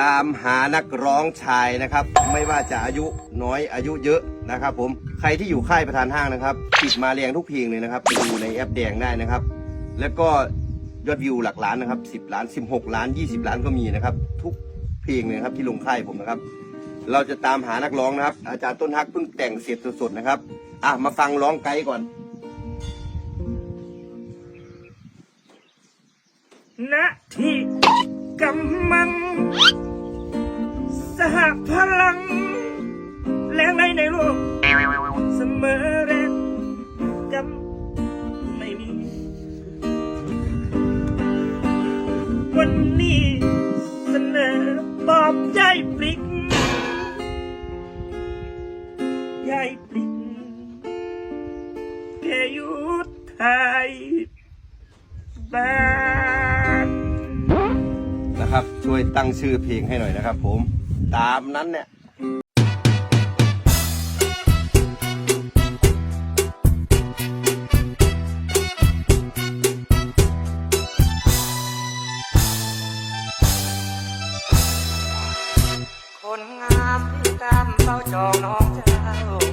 ตามหานักร้องชายนะครับ ไม่ว่าจะอายุน้อยอายุเยอะนะครับ ผมใครที่อยู่ค่ายประธานห้างนะครับติดมาแรงทุกเพลงเลยนะครับไปดูในแอปแดงได้นะครับ แล้วก็ยอดวิวหลักล้านนะครับ 10 ล้าน 16 ล้าน 20 ล้านก็มีนะครับ ทุกเพลงเลยครับที่ลงค่ายผมนะครับ เราจะตามหานักร้องนะครับ อาจารย์ต้นฮักเพิ่งแต่งเสร็จสดๆนะครับอะมาฟังร้องไกด์ก่อนณที่กำมัง วันนี้เสนอปอบยายปลิกยายปลิกแกอยู่ไทยบ้านนะครับ ช่วยตั้งชื่อเพลงให้หน่อยนะครับผม ตามนั้นเนี่ย คนงามที่ตามเฝ้าจองน้องเจ้า